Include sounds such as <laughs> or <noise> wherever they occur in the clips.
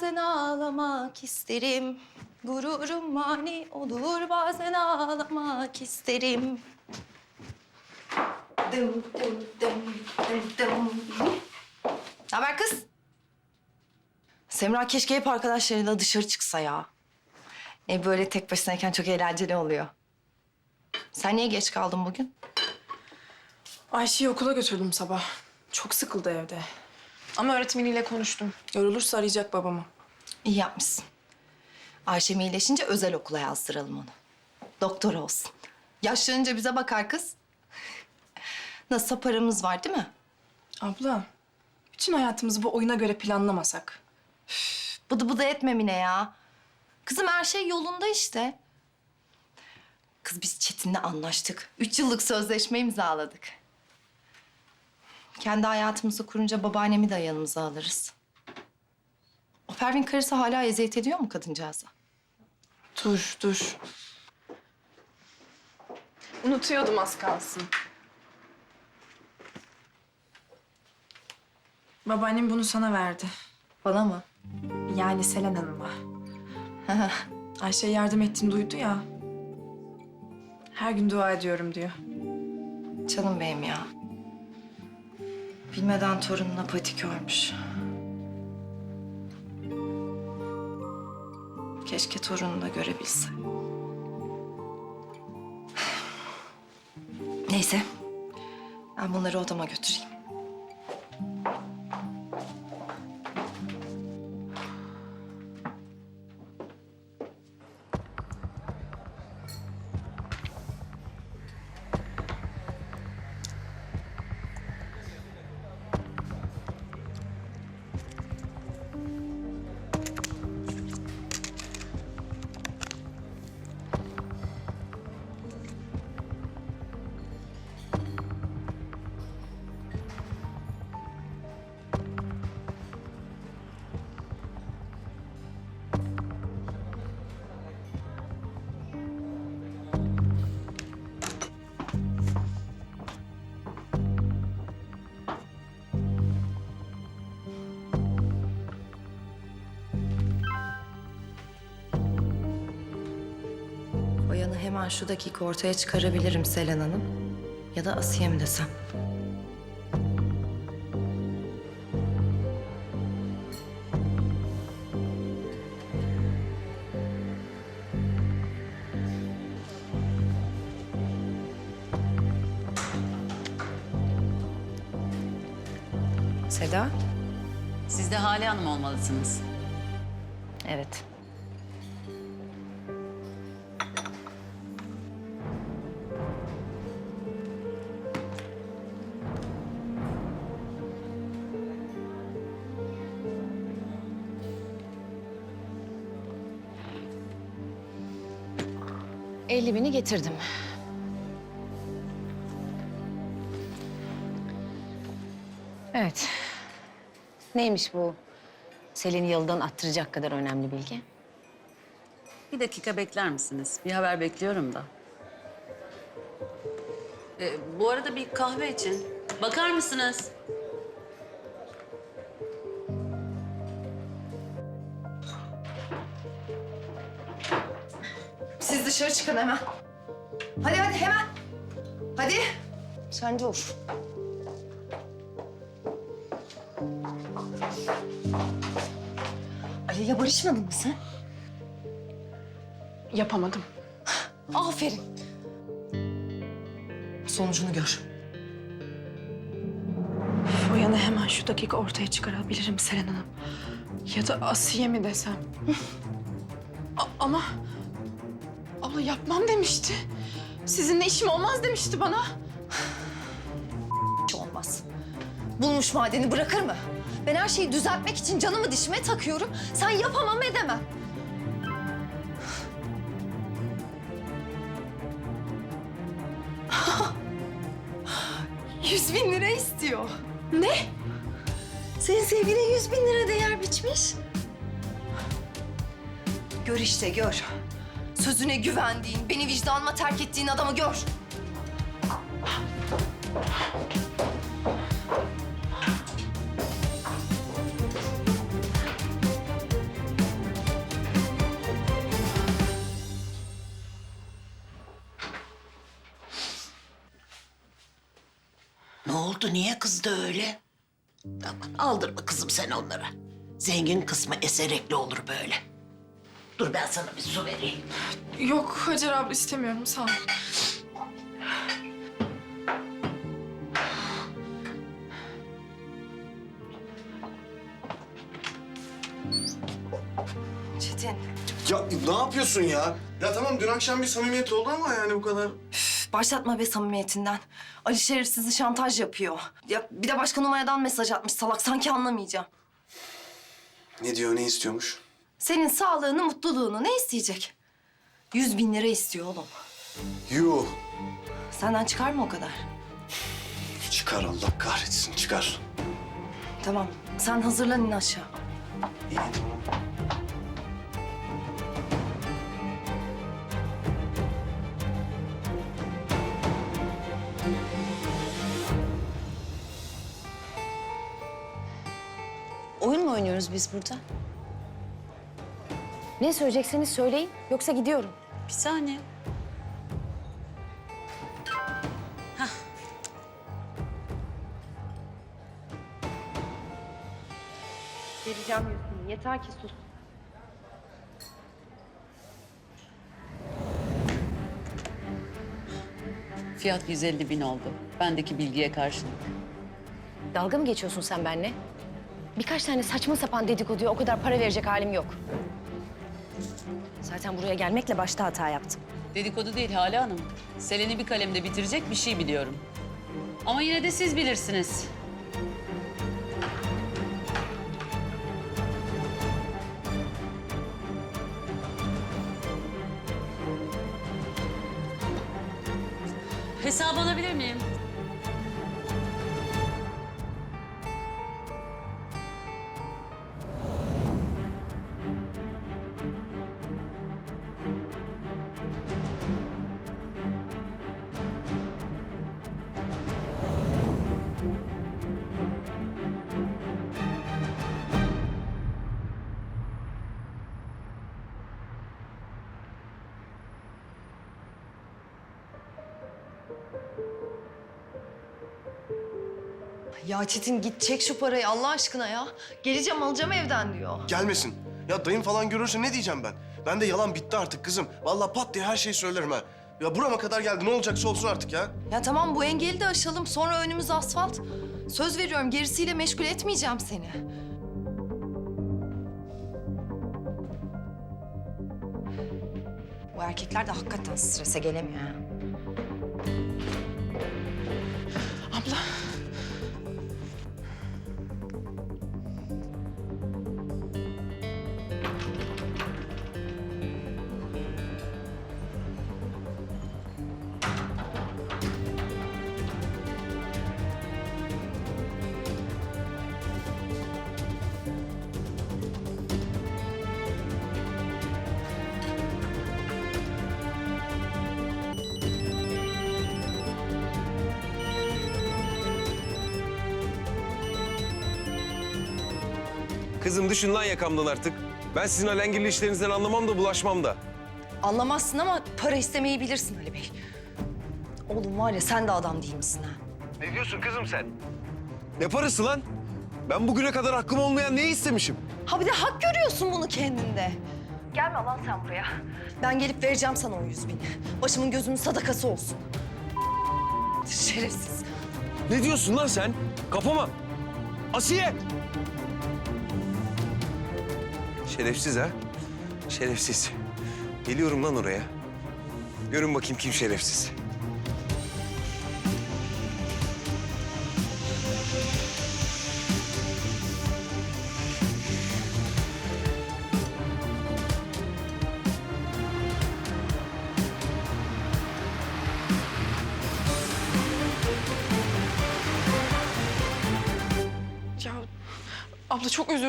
bazen ağlamak isterim. Gururum mani olur bazen ağlamak isterim. Dım dım dım dım dım. Ne haber kız? Semra keşke hep arkadaşlarıyla dışarı çıksa ya. E böyle tek başınayken çok eğlenceli oluyor. Sen niye geç kaldın bugün? Ayşe'yi okula götürdüm sabah. Çok sıkıldı evde. Ama öğretmeniyle konuştum. Yorulursa arayacak babamı. İyi yapmışsın. Ayşem iyileşince özel okula yazdıralım onu. Doktor olsun. Yaşlanınca bize bakar kız. Nasılsa paramız var değil mi? Abla, bütün hayatımızı bu oyuna göre planlamasak. Bıdı bıdı etme Mine ya. Kızım her şey yolunda işte. Kız biz Çetin'le anlaştık. Üç yıllık sözleşme imzaladık. Kendi hayatımızı kurunca babaannemi de yanımıza alırız. O Pervin karısı hala eziyet ediyor mu kadıncağıza? Dur, dur. Unutuyordum az kalsın. Babaannem bunu sana verdi. Bana mı? Yani Selen Hanım'a. <laughs> Ayşe'ye yardım ettiğini duydu ya. Her gün dua ediyorum diyor. Canım benim ya. Bilmeden torununa patik örmüş. Keşke torununu da görebilse. Neyse. Ben bunları odama götüreyim. Hemen şu dakika ortaya çıkarabilirim Selen Hanım. Ya da Asiye mi desem? Seda? Siz de Hale Hanım olmalısınız. Evet. Elli bini getirdim. Evet. Neymiş bu Selin'i yıldan attıracak kadar önemli bilgi? Bir dakika bekler misiniz? Bir haber bekliyorum da. Ee, bu arada bir kahve için. Bakar mısınız? Dışarı çıkın hemen. Hadi hadi hemen. Hadi. Sen dur. Ali'yle barışmadın mı sen? Yapamadım. Aferin. Sonucunu gör. Boyanı hemen şu dakika ortaya çıkarabilirim Selen Hanım. Ya da Asiye mi desem? A- ama abla yapmam demişti. Sizinle işim olmaz demişti bana. Hiç olmaz. Bulmuş madeni bırakır mı? Ben her şeyi düzeltmek için canımı dişime takıyorum. Sen yapamam edemem. Yüz bin lira istiyor. Ne? Senin sevgine yüz bin lira değer biçmiş. Gör işte gör. Sözüne güvendiğin, beni vicdanıma terk ettiğin adamı gör. Ne oldu? Niye kızdı öyle? Aman aldırma kızım sen onlara. Zengin kısmı eserekli olur böyle. Dur ben sana bir su vereyim. Yok Hacer abla istemiyorum sağ ol. Çetin, Ya ne yapıyorsun ya? Ya tamam dün akşam bir samimiyet oldu ama yani bu kadar. üf, başlatma be samimiyetinden. Ali Şerif sizi şantaj yapıyor. Ya bir de başka numaradan mesaj atmış salak. Sanki anlamayacağım. Ne diyor, ne istiyormuş? Senin sağlığını, mutluluğunu ne isteyecek? Yüz bin lira istiyor oğlum. Yuh. Senden çıkar mı o kadar? Çıkar Allah kahretsin, çıkar. Tamam, sen hazırlan in aşağı. İyi. Oyun mu oynuyoruz biz burada? Ne söyleyecekseniz söyleyin yoksa gidiyorum. Bir saniye. Vereceğim yüz bin. Yeter ki sus. Fiyat 150 bin oldu. Bendeki bilgiye karşılık. Dalga mı geçiyorsun sen benimle? Birkaç tane saçma sapan dedikoduya o kadar para verecek halim yok. Zaten buraya gelmekle başta hata yaptım. Dedikodu değil Hale Hanım. Selen'i bir kalemde bitirecek bir şey biliyorum. Ama yine de siz bilirsiniz. Hesap alabilir miyim? Ya Çetin git çek şu parayı Allah aşkına ya. Geleceğim alacağım evden diyor. Gelmesin. Ya dayım falan görürse ne diyeceğim ben? Ben de yalan bitti artık kızım. Vallahi pat diye her şeyi söylerim ha. Ya burama kadar geldi. Ne olacaksa olsun artık ya. Ya tamam bu engeli de aşalım. Sonra önümüz asfalt. Söz veriyorum gerisiyle meşgul etmeyeceğim seni. Bu erkekler de hakikaten strese gelemiyor ha. Kızım düşün lan yakamdan artık. Ben sizin alengirli işlerinizden anlamam da bulaşmam da. Anlamazsın ama para istemeyi bilirsin Ali Bey. Oğlum var ya sen de adam değil misin ha? Ne diyorsun kızım sen? Ne parası lan? Ben bugüne kadar hakkım olmayan neyi istemişim? Ha bir de hak görüyorsun bunu kendinde. Gelme lan sen buraya. Ben gelip vereceğim sana o yüz bini. Başımın gözümün sadakası olsun. Şerefsiz. Ne diyorsun lan sen? Kafama. Asiye! Şerefsiz ha? Şerefsiz. Geliyorum lan oraya. Görün bakayım kim şerefsiz.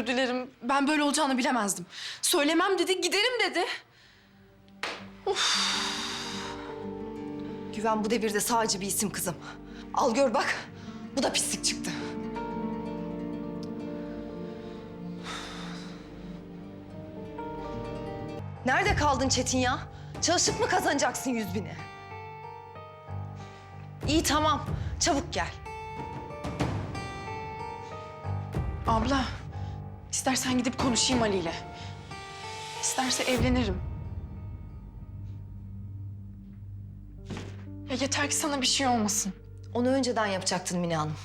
Özür dilerim. Ben böyle olacağını bilemezdim. Söylemem dedi, giderim dedi. Güven bu devirde sadece bir isim kızım. Al gör bak. Bu da pislik çıktı. Nerede kaldın Çetin ya? Çalışıp mı kazanacaksın yüz bini? İyi tamam. Çabuk gel. Abla, istersen gidip konuşayım Ali ile. İsterse evlenirim. Ya yeter ki sana bir şey olmasın. Onu önceden yapacaktın Mine Hanım.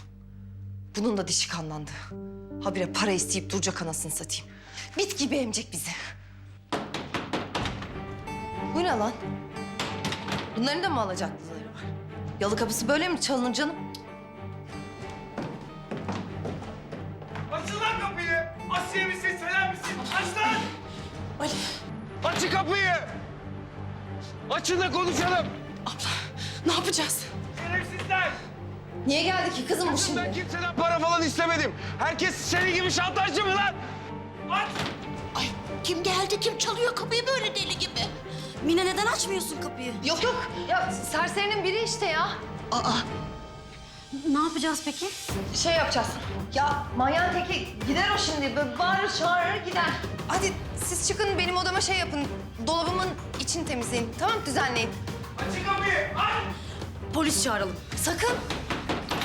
Bunun da dişi kanlandı. Habire para isteyip duracak anasını satayım. Bit gibi emecek bizi. Bu ne lan? Bunların da mı alacaklıları var? Yalı kapısı böyle mi çalınır canım? Asiye misin, Selen misin? Aç lan! Ali, Açın kapıyı! Açın da konuşalım! ne yapacağız? Şerefsizler! Niye geldi ki kızım bu Ben şimdi? kimseden para falan istemedim. Herkes senin gibi şantajcı mı lan? Aç! Ay kim geldi kim çalıyor kapıyı böyle deli gibi? Mine neden açmıyorsun kapıyı? Yok yok. Ya serserinin biri işte ya. Aa Ne yapacağız peki? Şey yapacağız. Ya manyağın teki gider o şimdi. Böyle bağırır çağırır gider. Hadi siz çıkın benim odama şey yapın. Dolabımın içini temizleyin. Tamam düzenleyin. Açın kapıyı! Aç! Polis çağıralım. Sakın.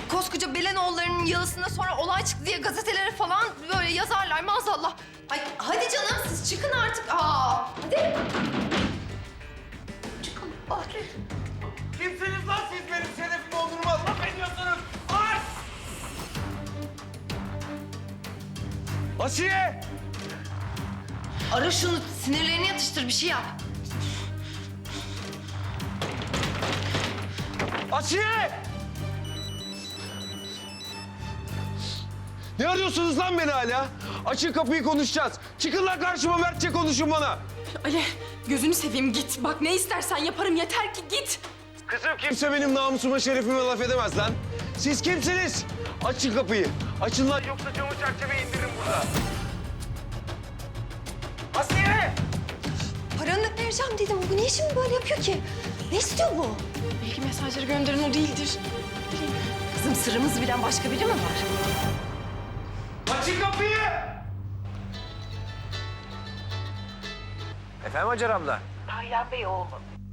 Koskoca Belenoğulları'nın yalısında sonra olay çıktı diye gazetelere falan böyle yazarlar maazallah. Ay hadi canım siz çıkın artık. Aa, hadi. Çıkın bari. Kimsiniz lan siz benim şerefimi Asiye! Ara şunu sinirlerini yatıştır bir şey yap. Asiye! Ne arıyorsunuz lan beni hala? Açın kapıyı konuşacağız. Çıkın lan karşıma Mertçe konuşun bana. Ali, gözünü seveyim git. Bak ne istersen yaparım yeter ki git. Kızım kimse benim namusuma şerefime laf edemez lan. Siz kimsiniz? Açın kapıyı. Açın lan yoksa camı çerçeve indiririm burada. Asiye! Paranı vereceğim dedim. Bu niye şimdi böyle yapıyor ki? Ne istiyor bu? Belki mesajları gönderen o değildir. Kızım sırrımızı bilen başka biri mi var? Açın kapıyı! Efendim Hacer abla?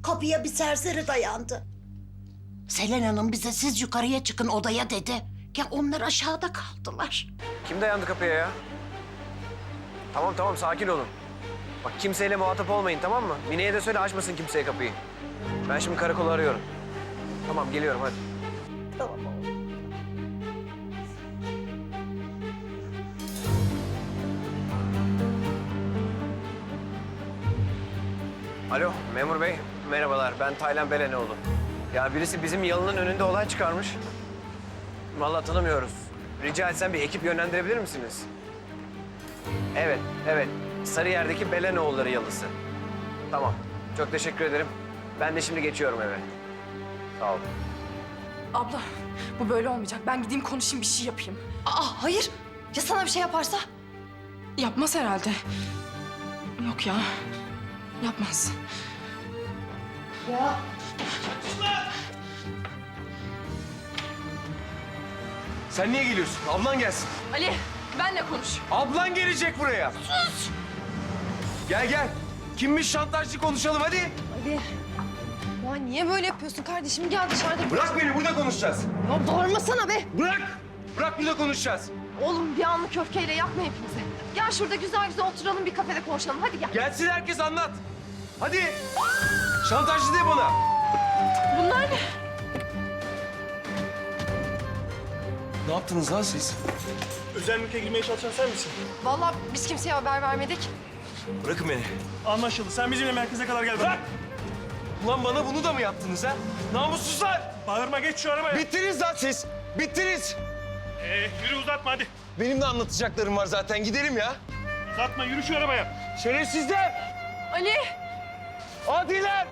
kapıya bir serseri dayandı. Selen Hanım bize siz yukarıya çıkın odaya dedi. Ya onlar aşağıda kaldılar. Kim dayandı kapıya ya? Tamam tamam sakin olun. Bak kimseyle muhatap olmayın tamam mı? Mine'ye de söyle açmasın kimseye kapıyı. Ben şimdi karakolu arıyorum. Tamam geliyorum hadi. Alo memur bey. Merhabalar ben Taylan Belenoğlu. Ya birisi bizim yalının önünde olay çıkarmış. Vallahi tanımıyoruz. Rica etsem bir ekip yönlendirebilir misiniz? Evet, evet. Sarıyer'deki Belenoğulları yalısı. Tamam. Çok teşekkür ederim. Ben de şimdi geçiyorum eve. Sağ olun. Abla, bu böyle olmayacak. Ben gideyim konuşayım bir şey yapayım. Aa hayır. Ya sana bir şey yaparsa? Yapmaz herhalde. Yok ya. Yapmaz. Ya Sen niye geliyorsun? Ablan gelsin. Ali, benle konuş. Ablan gelecek buraya. Sus! Gel gel. Kimmiş şantajcı konuşalım hadi. hadi. Ya niye böyle yapıyorsun kardeşim? Gel dışarıda. Bırak beni burada konuşacağız. Ya bağırmasana be. Bırak. Bırak burada konuşacağız. Oğlum bir anlık öfkeyle yapma hepimize. Gel şurada güzel güzel oturalım bir kafede konuşalım. Hadi gel. Gelsin herkes anlat. Hadi. Şantajcı de bana. Bunlar ne? Ne yaptınız lan siz? Özel mülke girmeye çalışan sen misin? Vallahi biz kimseye haber vermedik. Bırakın beni. Anlaşıldı. Sen bizimle merkeze kadar gel. Bırak! Ulan bana bunu da mı yaptınız ha? Namussuzlar. Bağırma geç şu arabaya. Bittiniz lan siz. Bittiniz. Ee, yürü uzatma hadi. Benim de anlatacaklarım var zaten. Gidelim ya. Uzatma yürü şu arabaya. Şerefsizler. Ali! Adiler.